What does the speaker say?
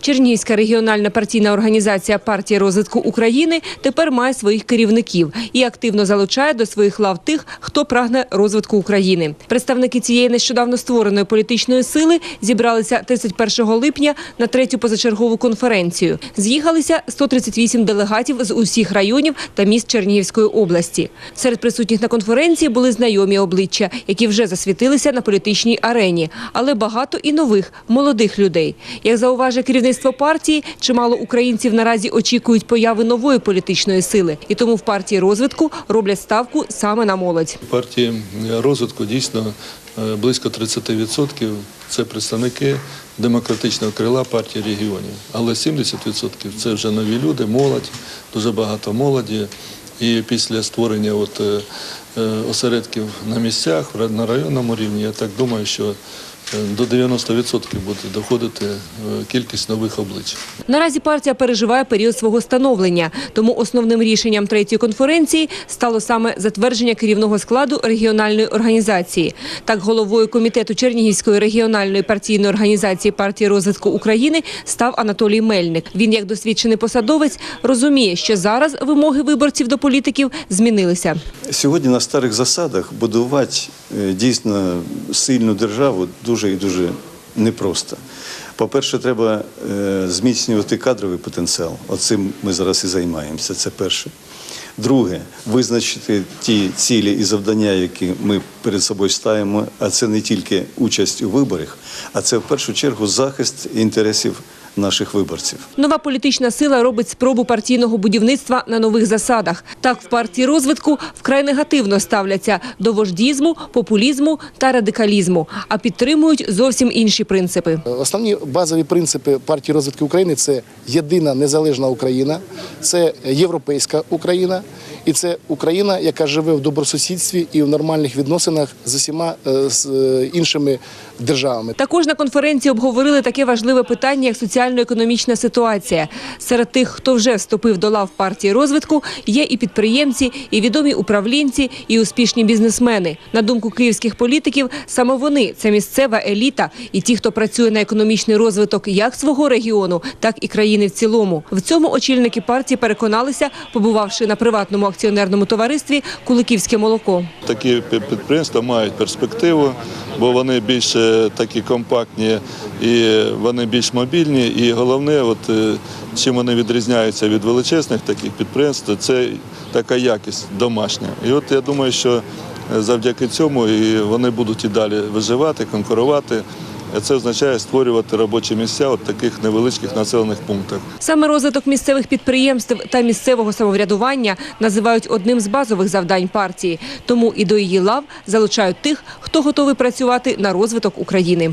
Чернігівська регіональна партійна організація партії розвитку України тепер має своїх керівників і активно залучає до своїх лав тих, хто прагне розвитку України. Представники цієї нещодавно створеної політичної сили зібралися 31 липня на третю позачергову конференцію. З'їхалися 138 делегатів з усіх районів та міст Чернігівської області. Серед присутніх на конференції були знайомі обличчя, які вже засвітилися на політичній арені, але багато і нових молодих людей. Як зауважує керівництво партії, чимало українців наразі очікують появи нової політичної сили, і тому в партії розвитку роблять ставку саме на молодь. партії розвитку дійсно е, близько 30% це представники демократичного крила партії регіонів. Але 70% це вже нові люди, молодь, дуже багато молоді. І після створення от, е, е, осередків на місцях, на районному рівні, я так думаю, що до 90% буде доходити е, кількість нових облич. Наразі партія переживає період свого становлення, тому основним рішенням третьої конференції стало саме затвердження керівного складу регіональної організації. Так, головою комітету Чернігівської регіональної партійної організації партії розвитку України став Анатолій Мельник. Він, як досвідчений посадовець, розуміє, що зараз вимоги виборців до політиків змінилися. Сьогодні на старих засадах будувати е, дійсно сильну державу дуже і дуже непросто. По-перше, треба е, зміцнювати кадровий потенціал. Оцим ми зараз і займаємося. Це перше. Друге, визначити ті цілі і завдання, які ми перед собою ставимо. А це не тільки участь у виборах, а це в першу чергу захист інтересів наших виборців. Нова політична сила робить спробу партійного будівництва на нових засадах. Так, в партії розвитку вкрай негативно ставляться до вождізму, популізму та радикалізму, а підтримують зовсім інші принципи. Основні базові принципи партії розвитку України це єдина незалежна Україна, це європейська Україна і це Україна, яка живе в добросусідстві і в нормальних відносинах з усіма е, з е, іншими державами. Також на конференції обговорили таке важливе питання, як соціально-економічна ситуація. Серед тих, хто вже вступив до лав партії розвитку, є і підприємці, і відомі управлінці, і успішні бізнесмени. На думку київських політиків, саме вони це місцева еліта і ті, хто працює на економічний розвиток як свого регіону, так і країни в цілому. В цьому очільники партії переконалися, побувавши на приватному акціонерному товаристві Куликівське молоко. Такі підприємства мають перспективу, бо вони більш е, такі компактні і вони більш мобільні. І головне, от е, чим вони відрізняються від величезних таких підприємств, це така якість домашня. І от я думаю, що е, завдяки цьому і вони будуть і далі виживати, конкурувати. Це означає створювати робочі місця от таких невеличких населених пунктах. Саме розвиток місцевих підприємств та місцевого самоврядування називають одним з базових завдань партії. Тому і до її лав залучають тих, хто готовий працювати на розвиток України.